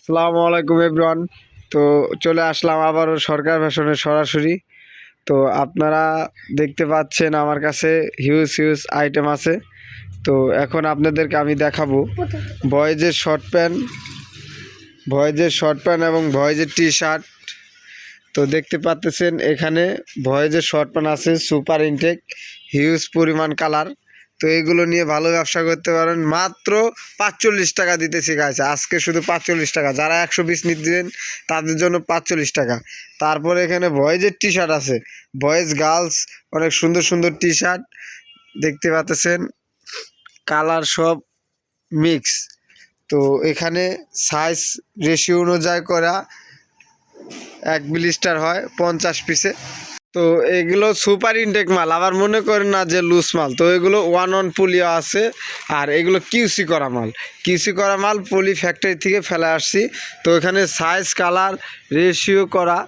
আসসালামু আলাইকুম এভরিওয়ান তো চলে আসলাম আবারও সরকার ফ্যাশনের সরাসরি। তো আপনারা দেখতে পাচ্ছেন আমার কাছে হিউজ হিউজ আইটেম আছে। তো এখন আপনাদেরকে আমি দেখাবো। ভয়েজের শর্ট প্যান্ট ভয়েজের শর্ট প্যান্ট এবং ভয়েজের টি শার্ট তো দেখতে পাচ্তেছেন এখানে ভয়েজের শর্ট প্যান্ট আছে সুপার ইনটেক হিউজ পরিমাণ কালার তো এগুলো নিয়ে ভালো ব্যবসা করতে পারেন। মাত্র পাঁচচল্লিশ টাকা দিতেছি গাছ আজকে শুধু পাঁচচল্লিশ টাকা। যারা একশো পিস নিতেন তাদের জন্য পাঁচচল্লিশ টাকা। তারপরে এখানে ভয়েজের টি শার্ট আছে। বয়েজ গার্লস অনেক সুন্দর সুন্দর টি শার্ট দেখতে পাচ্ছেন। কালার সব মিক্স তো এখানে সাইজ রেশিও অনুযায়ী করা এক বিলিস্টার হয় পঞ্চাশ পিসে তো এগুলো সুপার ইনটেক মাল, আবার মনে করেন না যে লুজ মাল। তো এগুলো ওয়ান অন পুলিও আছে, আর এগুলো কিউসি করা মাল। কিউসি করা মাল পলি ফ্যাক্টরি থেকে ফেলে আসছি। তো এখানে সাইজ কালার রেশিও করা,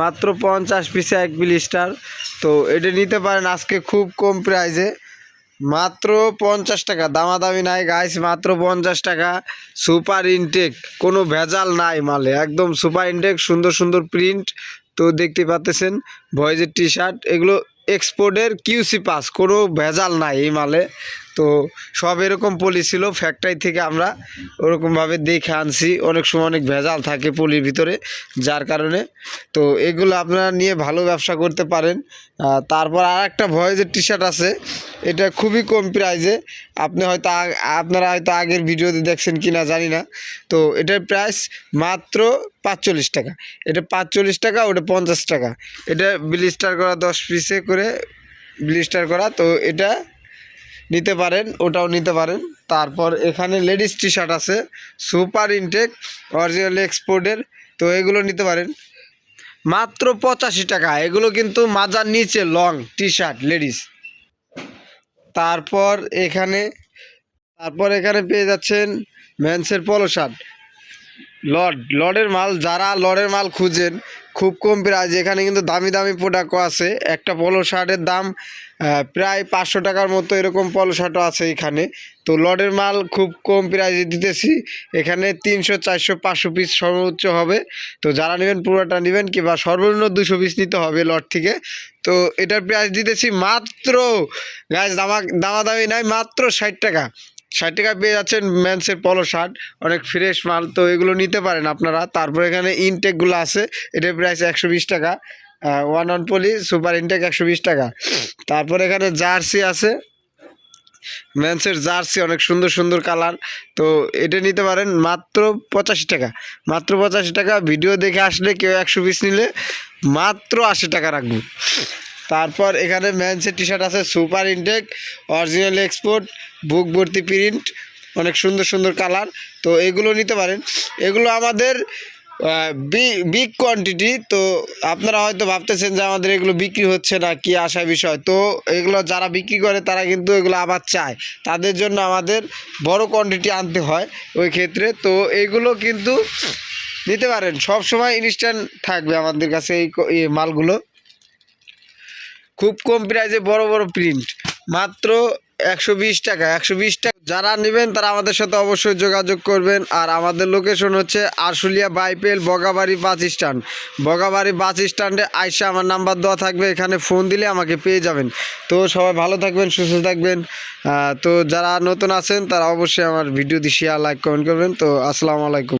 মাত্র পঞ্চাশ পিসে এক বিলিস্টার তো এটা নিতে পারেন আজকে খুব কম প্রাইজে মাত্র পঞ্চাশ টাকা, দামাদামি নাই গাইস মাত্র পঞ্চাশ টাকা। সুপার ইনটেক, কোনো ভেজাল নাই মালে, একদম সুপার ইনটেক, সুন্দর সুন্দর প্রিন্ট তো দেখতে পাচ্তেছেন ভয়েজের টি শার্ট এগুলো এক্সপোর্টের কিউসি পাস কোনো ভেজাল নাই এই মালে। তো সব এরকম পলি ছিল ফ্যাক্টরি থেকে আমরা ওরকমভাবে দেখে আনছি। অনেক সময় অনেক ভেজাল থাকে পলির ভিতরে, যার কারণে। তো এগুলো আপনারা নিয়ে ভালো ব্যবসা করতে পারেন। তারপর আর একটা ভয়েজের টি শার্ট আছে, এটা খুবই কম প্রাইজে আপনি হয়তো আপনারা হয়তো আগের ভিডিওতে দেখছেন কি না জানি না। তো এটার প্রাইস মাত্র পাঁচচল্লিশ টাকা। এটা পাঁচচল্লিশ টাকা, ওটা পঞ্চাশ টাকা। এটা ব্লিস্টার করা দশ পিসে করে ব্লিস্টার করা, তো এটা নিতে পারেন, ওটাও নিতে পারেন। তারপর এখানে লেডিস টি শার্ট আছে, সুপার ইনটেক অরিজিনাল এক্সপোর্টের তো এগুলো নিতে পারেন। মাত্র পঁচাশি টাকা, এগুলো কিন্তু মাজার নিচে লং টি শার্ট লেডিস। তারপর এখানে তারপর এখানে পেয়ে যাচ্ছেন ম্যান্সের পলো শার্ট লড লর্ডের মাল, যারা লডের মাল খুঁজেন, খুব কম প্রাইজ এখানে কিন্তু দামি দামি প্রোডাক্টও আছে। একটা পলো শার্টের দাম প্রায় পাঁচশো টাকার মতো এরকম পলো শার্টও আছে এখানে। তো লডের মাল খুব কম প্রাইজে দিতেছি। এখানে তিনশো, চারশো, পাঁচশো পিস সর্বোচ্চ হবে। তো যারা নেবেন, পুরোটা নেবেন কিংবা সর্বনিম্ন দুশো পিস নিতে হবে লট থেকে। তো এটার প্রাইস দিতেছি মাত্র গাছ দামা, দামাদামি নাই, মাত্র ষাট টাকা। ষাট টাকা পেয়ে যাচ্ছেন ম্যান্সের পলো শার্ট। অনেক ফ্রেশ মাল, তো এগুলো নিতে পারেন আপনারা। তারপর এখানে ইনটেকগুলো আছে। এটার প্রাইস একশো বিশ টাকা। One on poly super intake একশো বিশ টাকা। তারপর এখানে জার্সি আছে। ম্যান্সের জার্সি অনেক সুন্দর সুন্দর কালার তো এটা নিতে পারেন মাত্র পঁচাশি টাকা। মাত্র পঁচাশি টাকা। ভিডিও দেখে আসলে কেউ একশো পিস নিলে মাত্র আশি টাকা রাখব। তারপর এখানে ম্যান্সের টি শার্ট আছে সুপার ইনটেক অরিজিনাল এক্সপোর্ট বুক ভর্তি প্রিন্ট অনেক সুন্দর সুন্দর কালার তো এগুলো নিতে পারেন। এগুলো আমাদের বিগ কোয়ান্টিটি তো আপনারা হয়তো ভাবতেছেন যে আমাদের এগুলো বিক্রি হচ্ছে না, কি আশা বিষয়? তো এগুলো যারা বিক্রি করে, তারা কিন্তু এগুলো আবার চায়। তাদের জন্য আমাদের বড় কোয়ান্টিটি আনতে হয় ওই ক্ষেত্রে। তো এগুলো কিন্তু নিতে পারেন। সব সময় ইনস্ট্যান্ট থাকবে আমাদের কাছে এই মালগুলো। খুব কম প্রাইসে বড় বড় প্রিন্ট মাত্র একশো বিশ টাকা, একশো বিশ টাকা। যারা নেবেন তারা আমাদের সাথে অবশ্যই যোগাযোগ করবেন। আর আমাদের লোকেশন হচ্ছে Ashulia Baipail Bogabari bus stand. Bogabari bus স্ট্যান্ডে আইসা আমার নাম্বার দেওয়া থাকবে, এখানে ফোন দিলে আমাকে পেয়ে যাবেন। তো সবাই ভালো থাকবেন, সুস্থ থাকবেন। তো যারা নতুন আছেন তারা অবশ্যই আমার ভিডিও দিয়ে শেয়ার লাইক কমেন্ট করবেন। তো আসসালামু আলাইকুম।